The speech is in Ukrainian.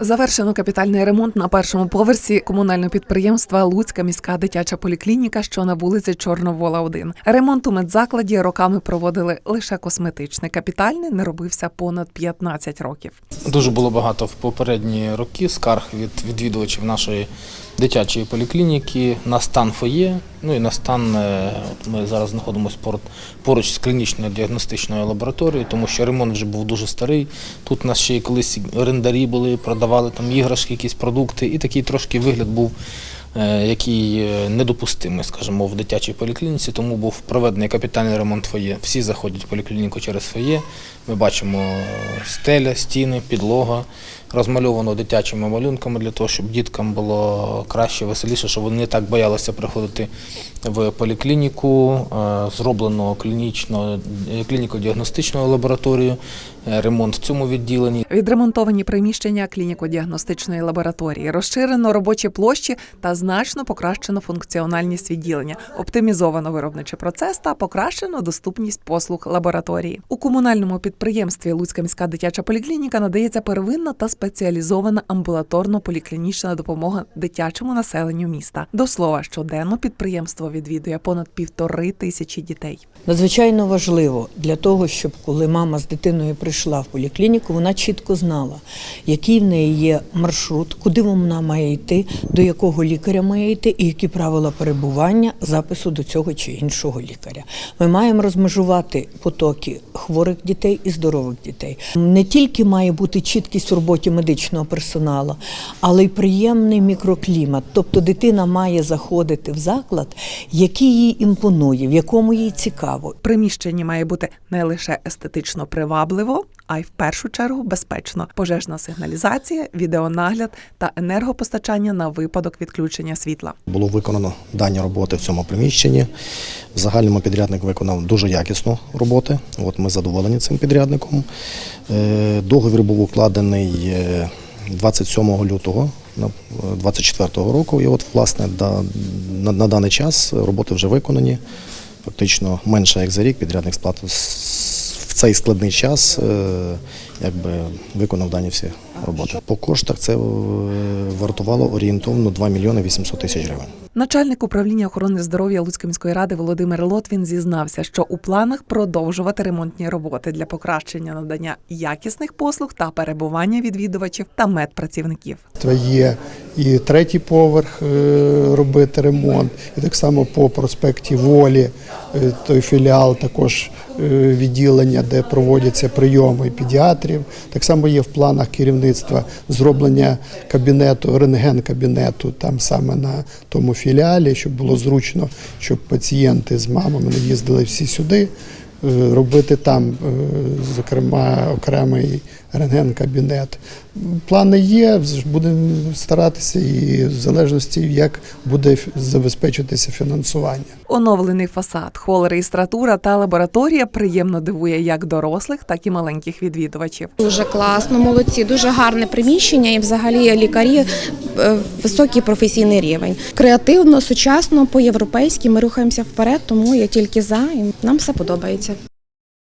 Завершено капітальний ремонт на першому поверсі комунального підприємства Луцька міська дитяча поліклініка, що на вулиці Чорновола 1. Ремонт у медзакладі роками проводили лише косметичний. Капітальний не робився понад 15 років. Дуже було багато в попередні роки скарг від відвідувачів нашої дитячої поліклініки на стан фоє, ну і на стан. е, ми зараз знаходимося поруч, з клінічною діагностичною лабораторією, тому що ремонт вже був дуже старий. Тут у нас ще й колись орендарі були, продавали там іграшки, якісь продукти, і такий трошки вигляд був. Е, Який е, недопустимий, скажімо, в дитячій поліклініці, тому був проведений капітальний ремонт фоє. Всі заходять в поліклініку через фоє. Ми бачимо е, стеля, стіни, підлога, розмальовано дитячими малюнками для того, щоб діткам було краще, веселіше, щоб вони не так боялися приходити в поліклініку. Зроблено клінічно, клініко-діагностичну лабораторію, ремонт в цьому відділенні. Відремонтовані приміщення клініко-діагностичної лабораторії, розширено робочі площі та значно покращено функціональність відділення, оптимізовано виробничий процес та покращено доступність послуг лабораторії. У комунальному підприємстві Луцька міська дитяча поліклініка надається первинна та спеціалізована амбулаторно-поліклінічна допомога дитячому населенню міста. До слова, щоденно підприємство відвідує понад півтори тисячі дітей. Надзвичайно важливо для того, щоб коли мама з дитиною прийшла в поліклініку, вона чітко знала, який в неї є маршрут, куди вона має йти, до якого лікаря має йти, і які правила перебування запису до цього чи іншого лікаря. Ми маємо розмежувати потоки хворих дітей і здорових дітей. Не тільки має бути чіткість в роботі медичного персоналу, але й приємний мікроклімат. Тобто дитина має заходити в заклад, який їй імпонує, в якому їй цікаво. Приміщення має бути не лише естетично привабливо, а й в першу чергу безпечно. Пожежна сигналізація, відеонагляд та енергопостачання на випадок відключення світла. Було виконано дані роботи в цьому приміщенні. В загальному підрядник виконав дуже якісну роботи. От ми задоволені цим підрядником. Е, Договір був укладений е, 27 лютого 2024 року. І от, власне, на, на даний час роботи вже виконані. Фактично менше як за рік підрядник сплатив цей складний час, е, якби виконав дані всі роботи. По коштах це е, вартувало орієнтовно 2 мільйони 800 тисяч гривень. Начальник управління охорони здоров'я Луцької міської ради Володимир Лотвін зізнався, що у планах продовжувати ремонтні роботи для покращення надання якісних послуг та перебування відвідувачів та медпрацівників. Це є і третій поверх е, робити ремонт, і так само по проспекті Волі, той філіал, також е, відділення, де проводяться прийоми педіатрів. Так само є в планах керівництва зроблення кабінету, рентген-кабінету там саме на тому філіалі, щоб було зручно, щоб пацієнти з мамами не їздили всі сюди. е, Робити там, е, зокрема, окремий рентген-кабінет. Плани є, будемо старатися, і в залежності, як буде забезпечитися фінансування. Оновлений фасад, хол реєстратура та лабораторія приємно дивує як дорослих, так і маленьких відвідувачів. Дуже класно, молодці, дуже гарне приміщення і взагалі лікарі е, високий професійний рівень. Креативно, сучасно, по-європейськи ми рухаємося вперед, тому я тільки за і нам все подобається.